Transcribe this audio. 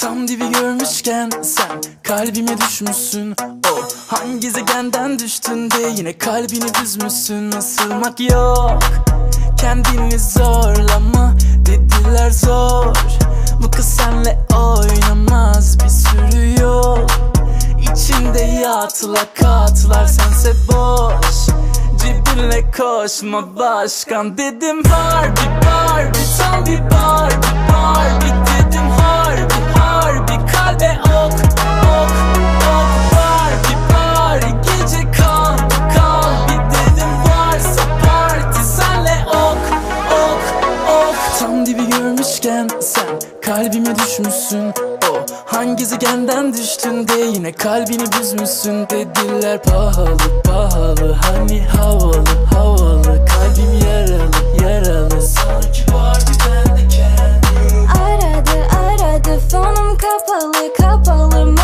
Tam dibi görmüşken sen kalbime düşmüşsün. O hangi gezegenden düştün de yine kalbini üzmüşsün Asılmak yok kendini zorlama. Dediler zor Bu kız senle oynamaz. Bir sürü yol İçinde yatla katlar. Sense boş Cebinle koşma başkan. Dedim Barbie Barbie tam Tam dibi görmüşken sen kalbime düşmüşsün. O hangi gezegenden düştün de yine kalbini büzmüşsün dediler pahalı pahalı. Hani havalı havalı. Kalbim yaralı yaralı. Sanki Barbie ben de kendim. Aradı aradı. Fonum kapalı kapalı